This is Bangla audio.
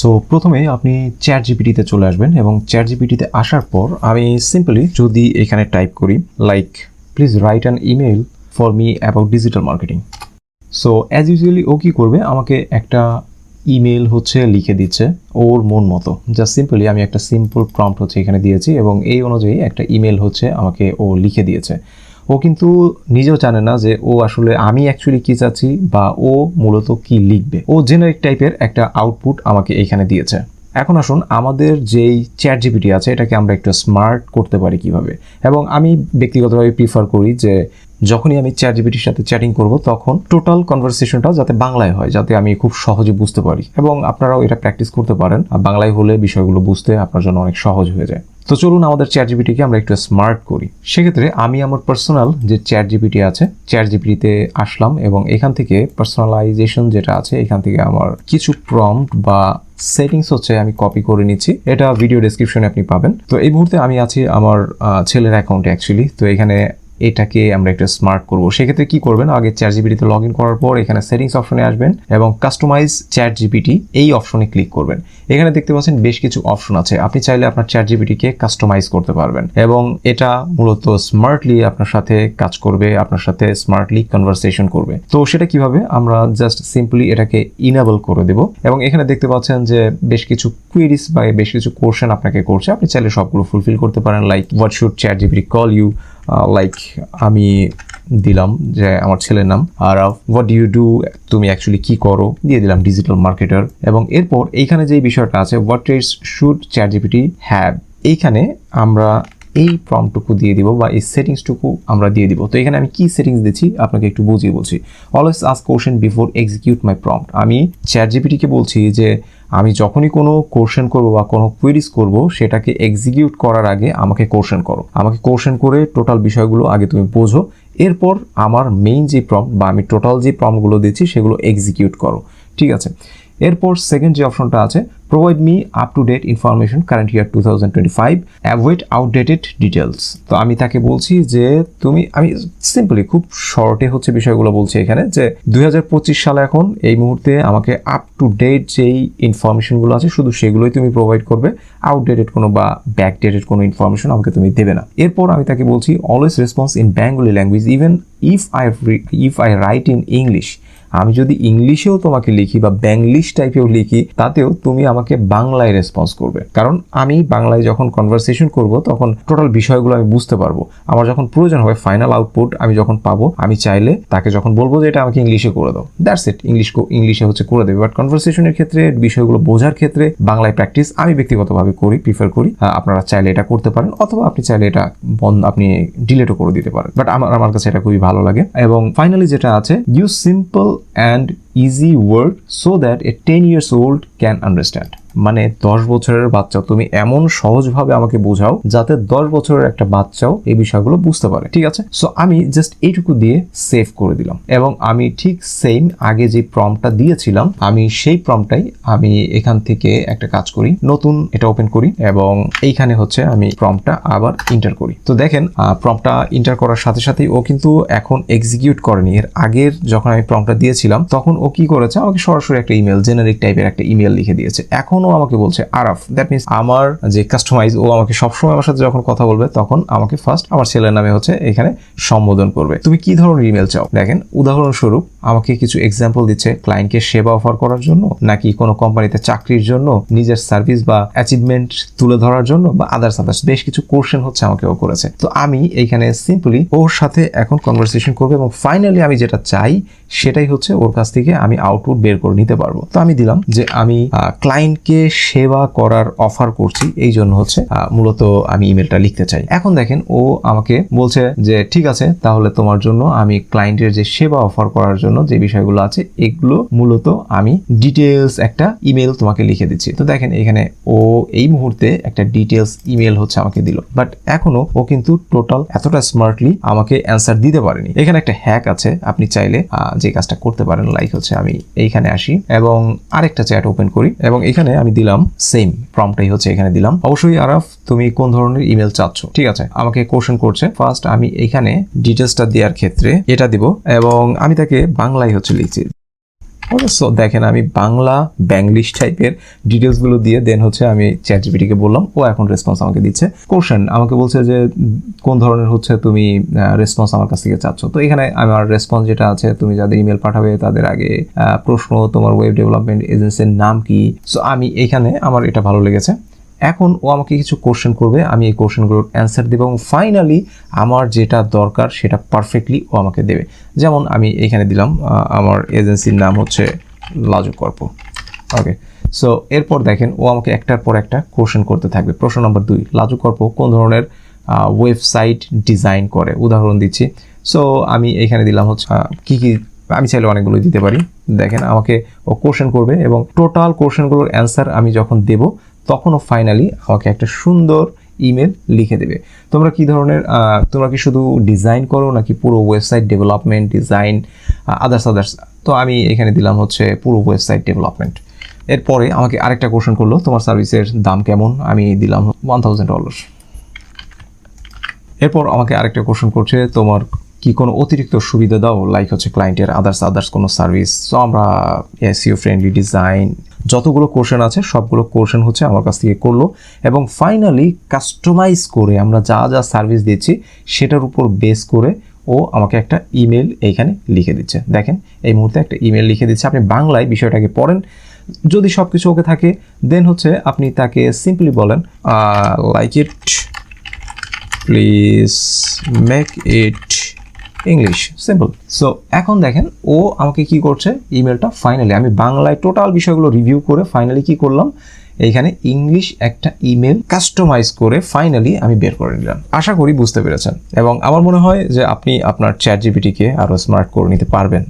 সো প্রথমে আপনি চ্যাট জিপিটিতে চলে আসবেন এবং চ্যাট জিপিটিতে আসার পর আমি সিম্পলি যদি এখানে টাইপ করি like please write an email for me about digital marketing so as usually ও কী করবে? আমাকে একটা ইমেল হচ্ছে লিখে দিচ্ছে ওর মন মতো। জাস্ট সিম্পলি আমি একটা সিম্পল প্রম্পট হচ্ছে এখানে দিয়েছি এবং এই অনুযায়ী একটা ইমেল হচ্ছে আমাকে ও লিখে দিয়েছে। ও কিন্তু নিজেও জানে না যে ও আসলে আমি অ্যাকচুয়ালি কী চাচ্ছি বা ও মূলত কি লিখবে। ও জেনারিক টাইপের একটা আউটপুট আমাকে এখানে দিয়েছে। এখন আসুন আমাদের যেই চ্যাট জিপিটি আছে, এটাকে আমরা একটু স্মার্ট করতে পারি কীভাবে? এবং আমি ব্যক্তিগতভাবে প্রিফার করি যে যখনই আমি চ্যাট জিপিটির সাথে চ্যাটিং করব, তখন টোটাল কনভারসেশনটা যাতে বাংলায় হয়, যাতে আমি খুব সহজে বুঝতে পারি। এবং আপনারাও এটা প্র্যাকটিস করতে পারেন। বাংলায় হলে বিষয়গুলো বুঝতে আপনার জন্য অনেক সহজ হয়ে যায়। তো চলুন আমাদের চ্যাট জিপিটিকে আমরা একটু স্মার্ট করি। সেক্ষেত্রে আমি আমার পার্সোনাল যে চ্যাট জিপিটি আছে চ্যাট জিপিটিতে আসলাম এবং এখান থেকে পার্সোনালাইজেশন যেটা আছে, এখান থেকে আমার কিছু প্রম্পট বা সেটিংস হচ্ছে আমি কপি করে নিচ্ছি। এটা ভিডিও ডেসক্রিপশনে আপনি পাবেন। তো এই মুহূর্তে আমি আছি আমার ছেলের অ্যাকাউন্টে অ্যাকচুয়ালি তো এখানে এটাকে আমরা একটু স্মার্ট করব। সেক্ষেত্রে কি করবেন? আগে চ্যাট জিপিটিতে লগ ইন করার পর এখানে সেটিংস অপশনে আসবেন এবং কাস্টমাইজ চ্যাট জিপিটি এই অপশনে ক্লিক করবেন। এখানে দেখতে পাচ্ছেন বেশ কিছু অপশন আছে। আপনি চাইলে আপনার চ্যাট জিপিটিকে কাস্টমাইজ করতে পারবেন এবং এটা মূলত স্মার্টলি আপনার সাথে কাজ করবে, আপনার সাথে স্মার্টলি কনভারসেশন করবে। তো সেটা কীভাবে? আমরা জাস্ট সিম্পলি এটাকে ইনেবল করে দেব এবং এখানে দেখতে পাচ্ছেন যে বেশ কিছু কুইরিস বা বেশ কিছু কোশ্চেন আপনাকে করছে। আপনি চাইলে সবগুলো ফুলফিল করতে পারেন like what should chat GPT call you like আমি দিলাম যে আমার ছেলের নাম, আর হোয়াট ইউ ডু তুমি অ্যাকচুয়ালি কী করো? দিয়ে দিলাম ডিজিটাল মার্কেটার এবং এরপর এইখানে যে বিষয়টা আছে what is should chat GPT have এইখানে আমরা এই প্রমটুকু দিয়ে দিব বা এই সেটিংসটুকু আমরা দিয়ে দিব। তো এখানে আমি কি সেটিংস দিচ্ছি? আপনাকে একটু বুঝিয়ে বলছি। Always ask question before execute my prompt আমি চ্যাট জিপিটিকে বলছি যে, আমি যখনই কোনো কোশ্চেন করব বা কোনো কুইরিজ করব, সেটাকে এক্সিকিউট করার আগে আমাকে কোশ্চেন করো। আমাকে কোশ্চেন করে টোটাল বিষয়গুলো আগে তুমি বোঝো। এরপর আমার মেইন যে প্রম্পট বা আমি টোটাল যে প্রম্পটগুলো দিচ্ছি, সেগুলো এক্সিকিউট করো। ঠিক আছে? এরপর সেকেন্ড যে অপশনটা আছে provide me up to date information current year two thousand twenty five avoid outdated details তো আমি তাকে বলছি যে, তুমি, আমি সিম্পলি খুব শর্টে হচ্ছে বিষয়গুলো বলছি এখানে, যে দুই হাজার পঁচিশ সালে এখন এই মুহূর্তে আমাকে আপ টু ডেট যেই ইনফরমেশনগুলো আছে, শুধু সেগুলোই তুমি প্রোভাইড করবে আউটডেটেড কোনো বা ব্যাকডেটেড কোনো ইনফরমেশন আমাকে তুমি দেবে না। এরপর আমি তাকে বলছি always response in Bengali language even if I if I write in English আমি যদি ইংলিশেও তোমাকে লিখি বা ব্যাংলিশ টাইপেও লিখি, তাতেও তুমি আমাকে বাংলায় রেসপন্স করবে। কারণ আমি বাংলায় যখন কনভারসেশন করব, তখন টোটাল বিষয়গুলো আমি বুঝতে পারব। আমার যখন প্রয়োজন হবে ফাইনাল আউটপুট আমি যখন পাবো, আমি চাইলে তাকে যখন বলব যে এটা আমাকে ইংলিশে করে দাও। দ্যাটস ইট ইংলিশ ইংলিশে হচ্ছে করে দেবে। বাট কনভারসেশনের ক্ষেত্রে, বিষয়গুলো বোঝার ক্ষেত্রে, বাংলায় প্র্যাকটিস আমি ব্যক্তিগতভাবে করি প্রিফার করি। আপনারা চাইলে এটা করতে পারেন, অথবা আপনি চাইলে এটা বন্ধ, আপনি ডিলেটও করে দিতে পারেন। বাট আমার আমার কাছে এটা খুবই ভালো লাগে। এবং ফাইনালি যেটা আছে use simple and easy word so that a ten years old can understand মানে দশ বছরের বাচ্চা, তুমি এমন সহজভাবে আমাকে বোঝাও যাতে দশ বছরের একটা বাচ্চাও এই বিষয়গুলো বুঝতে পারে, ঠিক আছে? সো আমি জাস্ট এইটুকু দিয়ে সেভ করে দিলাম। এবং আমি ঠিক সেম আগে যে প্রমটা দিয়েছিলাম, আমি সেই প্রমটাই আমি এখান থেকে একটা কাজ করি, নতুন এটা ওপেন করি এবং এইখানে হচ্ছে আমি প্রমটা আবার ইন্টার করি। তো দেখেন প্রমটা ইন্টার করার সাথে সাথেই ও কিন্তু এখন এক্সিকিউট করেনি। এর আগের যখন আমি প্রমটা দিয়েছিলাম, তখন ও কি করেছে? আমাকে সরাসরি একটা ইমেল জেনারিক টাইপের একটা ইমেল লিখে দিয়েছে। এখনও আমাকে বলছে, আরাফ দ্যাট মিনস আমার যে কাস্টমাইজ ও আমাকে সবসময় আমার সাথে যখন কথা বলবে, তখন আমাকে ফার্স্ট আমার ছেলের নামে হচ্ছে এখানে সম্বোধন করবে। তুমি কি ধরনের ইমেল চাও? দেখেন, উদাহরণস্বরূপ, আমাকে কিছু এক্সাম্পল দিচ্ছে ক্লায়েন্টকে সেবা অফার করার জন্য, নাকি কোনো কোম্পানিতে চাকরির জন্য, নিজের সার্ভিস বা অ্যাচিভমেন্ট তুলে ধরার জন্য, বা আদার্স আদার্স বেশ কিছু কোশ্চেন হচ্ছে আমাকে ও করেছে। তো আমি এইখানে সিম্পলি ওর সাথে এখন কনভারসেশন করব এবং ফাইনালি আমি যেটা চাই সেটাই হচ্ছে ওর কাছ থেকে আমি আউটপুট বের করে নিতে পারব। তো আমি দিলাম যে আমি ক্লায়েন্টকে সেবা করার অফার করছি, এই জন্য হচ্ছে মূলত আমি ইমেলটা লিখতে চাই। এখন দেখেন ও আমাকে বলছে যে, ঠিক আছে, তাহলে তোমার জন্য আমি ক্লায়েন্টের যে সেবা অফার করার জন্য যে বিষয়গুলো আছে, এগুলো মূলত আমি ডিটেলস একটা ইমেল তোমাকে লিখে দিচ্ছি। তো দেখেন এখানে ও এই মুহূর্তে একটা ডিটেলস ইমেল হচ্ছে আমাকে দিল। বাট এখনও ও কিন্তু টোটাল এতটা স্মার্টলি আমাকে অ্যান্সার দিতে পারেনি। এখানে একটা হ্যাক আছে, আপনি চাইলে যে কাজটা করতে পারেন লাইক হচ্ছে আমি এইখানে আসি এবং আরেকটা চ্যাট ওপেন করি এবং এখানে আমি দিলাম সেম প্রমটাই হচ্ছে এখানে দিলাম। অবশ্যই আরাফ, তুমি কোন ধরনের ইমেল চাচ্ছ? ঠিক আছে, আমাকে কোশ্চেন করছে। ফার্স্ট আমি এখানে ডিটেলসটা দেওয়ার ক্ষেত্রে এটা দিব এবং আমি তাকে বাংলায় হচ্ছে লিখছি। সো দেখেন, আমি বাংলা ব্যাংলিশ টাইপের ডিটেলসগুলো দিয়ে দেন হচ্ছে আমি চ্যাট জিপিটিকে বললাম, ও এখন রেসপন্স আমাকে দিচ্ছে। কোশ্চেন আমাকে বলছে যে, কোন ধরনের হচ্ছে তুমি রেসপন্স আমার কাছ থেকে চাচ্ছ? তো এখানে আমার রেসপন্স যেটা আছে, তুমি যাদের ইমেল পাঠাবে, তাদের আগে প্রশ্ন, তোমার ওয়েব ডেভেলপমেন্ট এজেন্সির নাম কি? সো আমি এখানে আমার এটা ভালো লেগেছে। এখন ও আমাকে কিছু কোশ্চেন করবে, আমি এই কোশ্চেনগুলোর অ্যান্সার দেবো এবং ফাইনালি আমার যেটা দরকার সেটা পারফেক্টলি ও আমাকে দেবে। যেমন আমি এখানে দিলাম আমার এজেন্সির নাম হচ্ছে লাজু কর্প ওকে সো এরপর দেখেন ও আমাকে একটার পর একটা কোশ্চেন করতে থাকবে। প্রশ্ন নম্বর দুই লাজু কর্প কোন ধরনের ওয়েবসাইট ডিজাইন করে? উদাহরণ দিচ্ছি। সো আমি এখানে দিলাম হচ্ছে কি কি, আমি চাইলে অনেকগুলো দিতে পারি। দেখেন আমাকে ও কোশ্চেন করবে এবং টোটাল কোশ্চেনগুলোর অ্যান্সার আমি যখন দেব তখন ও ফাইনালি আমাকে একটা সুন্দর ইমেল লিখে দেবে। তোমরা কি ধরনের তোমরা কি শুধু ডিজাইন করো নাকি পুরো website development design others others তো আমি এখানে দিলাম হচ্ছে পুরো ওয়েবসাইট ডেভেলপমেন্ট এরপরে আমাকে আরেকটা কোশ্চেন করল, তোমার সার্ভিসের দাম কেমন? আমি দিলাম ওয়ান থাউজেন্ড ডলার এরপর আমাকে আরেকটা কোশ্চেন করছে, তোমার কি কোনো অতিরিক্ত সুবিধা দাও? লাইক হচ্ছে ক্লায়েন্টের আদার্স আদার্স কোনো সার্ভিস তো আমরা এসিও ফ্রেন্ডলি ডিজাইন যতগুলো কোশ্চেন আছে, সবগুলো কোশ্চেন হচ্ছে আমার কাছ থেকে করল। এবং ফাইনালি কাস্টমাইজ করে আমরা যা যা সার্ভিস দিচ্ছি, সেটার উপর বেস করে ও আমাকে একটা ইমেল এইখানে লিখে দিচ্ছে। দেখেন, এই মুহূর্তে একটা ইমেল লিখে দিচ্ছে। আপনি বাংলায় বিষয়টাকে পড়েন। যদি সব কিছু ওকে থাকে দেন হচ্ছে আপনি তাকে সিম্পলি বলেন like it please make it English simple so এখন দেখেন, ও আমাকে কি করছে? ইমেলটা ফাইনালি আমি বাংলায় টোটাল বিষয়গুলো রিভিউ করে ফাইনালি কি করলাম? এইখানে ইংলিশ একটা ইমেল কাস্টমাইজ করে ফাইনালি আমি বের করে নিলাম। আশা করি বুঝতে পেরেছেন। এবং আমার মনে হয় যে আপনি আপনার চ্যাট জিপিটিকে আরও স্মার্ট করে নিতে পারবেন।